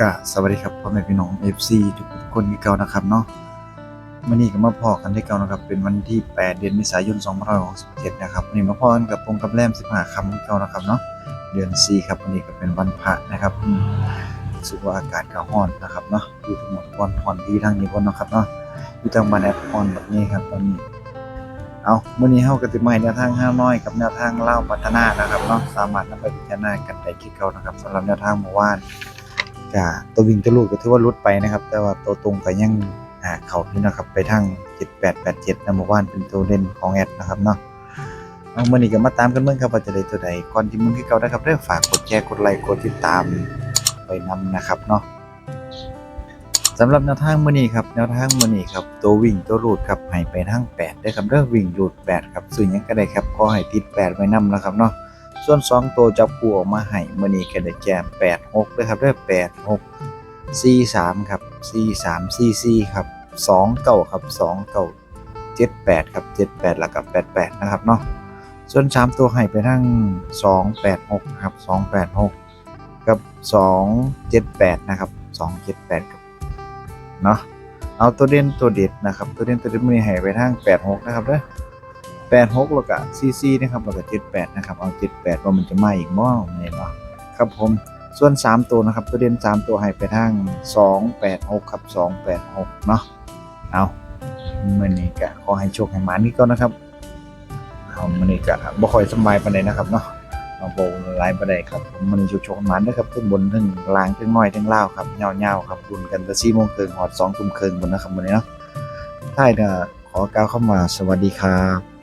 กะสวัสดีครับพ่อแม่พี่น้อง FC ทุกคนที่เก่านะครับเนาะวันนี้ก็มาพอกันที่เก่านะครับ เป็นวันที่ 8 เดือนเมษายน2567นะครับวันนี้มาพอกันกับปงกับแรม15คำที่เก่านะครับเนาะเดือน4ครับวันนี้ก็เป็นวันพระนะครับรู้สึกว่าอากาศก็ร้อนนะครับเนาะอยู่ทั้งหมดวันผ่อนดีทางนี้บนนะครับเนาะอยู่ทางบ้านแอดร้อนแบบนี้ครับตอนนี้เอามื้อนี้เฮาก็สิมาให้แนวทางห้าน้อยกับแนวทางเล่าพัฒนานะครับเนาะสามารถนำไปพิจารณากันได้คิดเก่านะครับสำหรับแนวทางเมื่อวาน ก็ตัววิ่งตัวลูกก็ถือว่าลุดไปนะครับ แต่ว่าตัวตรงก็ยังอ่าเขาอยู่นะครับ ไปทาง 7887นะเมื่อวานเป็นตัวเด่นของแอดนะครับเนาะเอามื้อนี้ก็มาตามกันเบิ่งครับว่าจะได้ตัวใดก่อนที่มึงคือเก่านะครับเด้อฝากกดแชร์กดไลค์กดติดตามไปนำนะครับเนาะสำหรับแนวทางมื้อนี้ครับแนวทางมื้อนี้ครับตัววิ่งตัวรูดครับให้ไปทาง8ได้ครับเด้อวิ่งรูด8ครับซึ่งหยังก็ได้ครับขอให้ติด8ไว้นำนะครับเนาะ ส่วน 2 ตัวจับคู่ออกมาให้มื้อนี้ก็ได้แจม8 6ด้อครับเด้อ8 6 4 3ครับ4 3 4 4ครับ2เก้าครับ2เก้า7 8ครับ7 8แล้วก็8 8 นะครับเนาะส่วน 3 ตัวให้ไปทาง2 8 6ครับ2 8 6 กับ 2 7 8 นะครับ 2 7 8กับเนาะเอาตัวเด่นตัวเด็ดนะครับ ตัวเด่นตัวเด็ดมือให้ไปทาง86นะครับเด้อ 86แล้วก็ CC นะครับแล้วก็78นะครับเอา78ว่ามันจะมาอีกบ่เนี่ยเนาะครับผมส่วน 3 ตัวนะครับตัวเด่น3 ตัวให้ไปทาง286ครับ286เนาะเอามื้อนี้ก็ขอให้โชคให้หมานี่ก่อนนะครับเอามื้อนี้ก็บ่ค่อยสบายปานใดนะครับเนาะเอาโบหลายประเดครับผมมันชุกชกมันนะครับทั้งบนทั้งล่างทั้งน้อยทั้งล่าวครับเงาๆครับรุนกันแต่สี่โมงครึ่งหอดสองทุ่มครึ่งบนนะครับวันนี้เนาะท้ายก็ขอกล่าวเข้ามาสวัสดีครับ